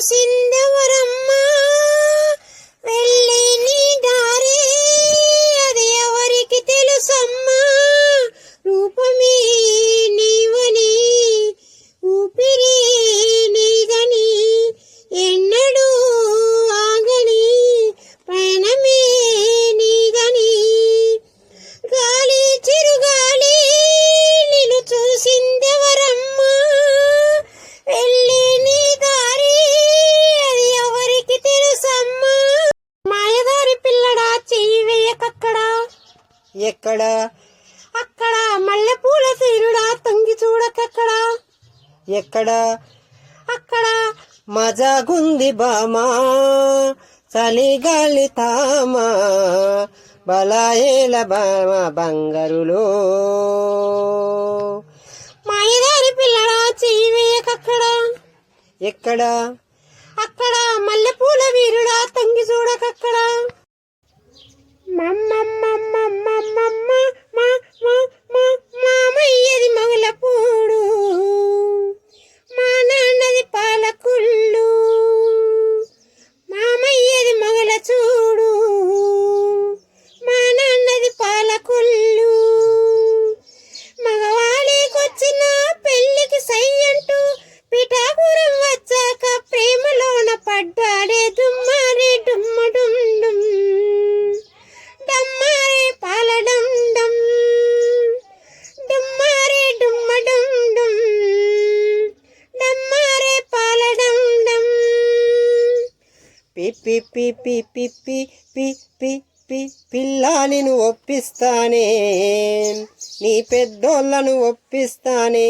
xin ఎక్కడ? అక్కడ మల్లెపూల తీరుడా తొంగి చూడకక్కడ? ఎక్కడ? అక్కడ మజాగుంది బామా చలిగాలి తామా బలాయేల బామ బంగారులో. మైదారి పిల్లడా చెయ్యి ఎక్కడ? పి పి పి పి పి పి పి పి పి పిల్లానిను ఒప్పిస్తానే. నీ పెద్దోళ్ళను ఒప్పిస్తానే.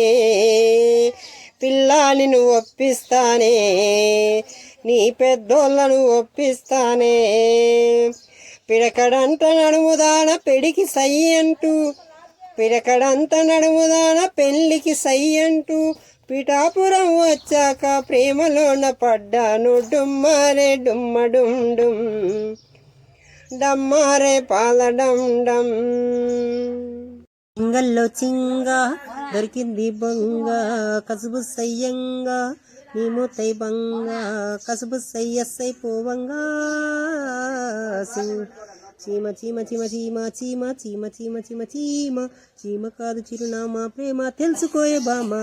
పిల్లానిను ఒప్పిస్తానే. నీ పెద్దోళ్ళను ఒప్పిస్తానే. పిడకడంత నడుముదాన పెడికి సై అంటూ పిడకడంత నడుముదాన పెళ్ళికి సై అంటూ పిఠాపురం వచ్చాక ప్రేమలోన పడ్డాను. డుమ్మారే డుమ్మ డుమ్ డుమ్. డమ్మారే పాల డమ్ డమ్ చింగల్లో చింగ దొరికింది బొంగ. కసుబు సయ్యంగా నీ మూతై బంగ కసుబు సయ్యస్సై పోవంగా. చీమ చీమ చీమ చీమ చీమ చీమ చీమ చీమ చీమ. చీమ కాదు చిరునామా ప్రేమ తెలుసుకోయే బామా.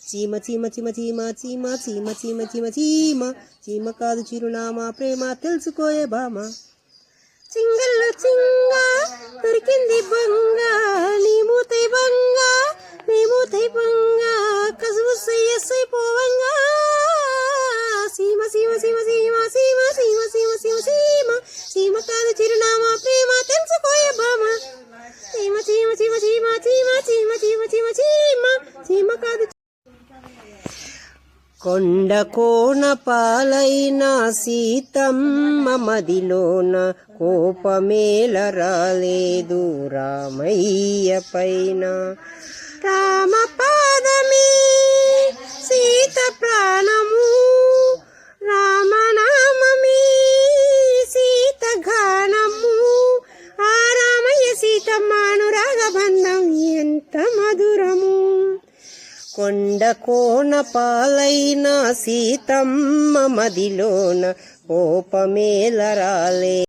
చీమ చీమ చీమ చీమ చీమ చీమ చీమ చీమ చీమ. చీమ కాదు చిరునామా ప్రేమ తెలుసుకోయే బామ చింగల్లో చింగ కొండ కోన పాలైన సీతమ్మ మదిలోన కోపమేల రాలేదు రామయ్య పైన. రామ కొండ కోన పాలైన సీతమ్మ మదిలోన కోపమేల రాలే